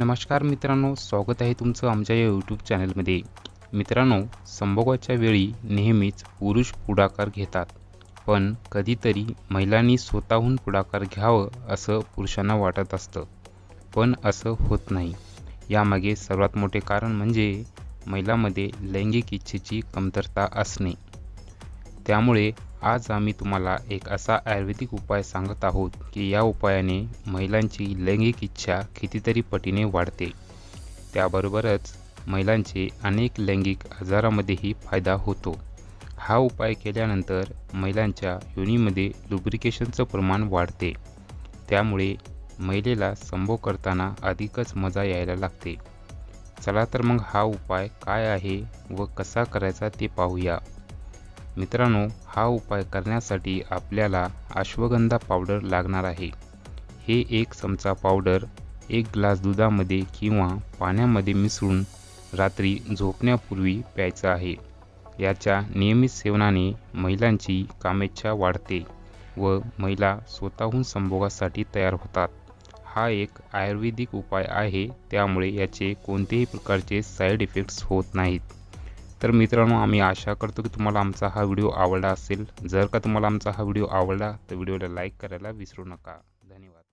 नमस्कार मित्रांनो स्वागत आहे तुमचं आमच्या या यूट्यूब चॅनलमध्ये मित्रांनो संभोगाच्या वेळी नेहमीच पुरुष पुढाकार घेतात पण कधीतरी महिलांनी स्वतःहून पुढाकार घ्यावं असं पुरुषांना वाटत असतं पण असं होत नाही. यामागे सर्वात मोठे कारण म्हणजे महिलांमध्ये लैंगिक इच्छेची कमतरता असणे. त्यामुळे आज आम्ही तुम्हाला एक असा आयुर्वेदिक उपाय सांगत आहोत की या उपायाने महिलांची लैंगिक इच्छा कितीतरी पटीने वाढते. त्याबरोबरच महिलांचे अनेक लैंगिक आजारामध्येही फायदा होतो. हा उपाय केल्यानंतर महिलांच्या योनीमध्ये लुब्रिकेशनचं प्रमाण वाढते. त्यामुळे महिलेला संभोग करताना अधिकच मजा यायला लागते. चला तर मग हा उपाय काय आहे व कसा करायचा ते पाहूया. मित्रांनो हा उपाय करण्यासाठी आपल्याला अश्वगंधा पावडर लागणार आहे. हे एक चमचा पावडर एक ग्लास दुधामध्ये किंवा पाण्यामध्ये मिसळून रात्री झोपण्यापूर्वी प्यायचं आहे. याच्या नियमित सेवनाने महिलांची कामेच्छा वाढते व महिला स्वतःहून संभोगासाठी तयार होतात. हा एक आयुर्वेदिक उपाय आहे त्यामुळे याचे कोणतेही प्रकारचे साईड इफेक्ट्स होत नाहीत. तर मित्रांनो आम्ही आशा करतो की तुम्हाला आमचा हा व्हिडिओ आवडला असेल. जर का तुम्हाला आमचा हा व्हिडिओ आवडला तर व्हिडिओला लाईक करायला विसरू नका. धन्यवाद.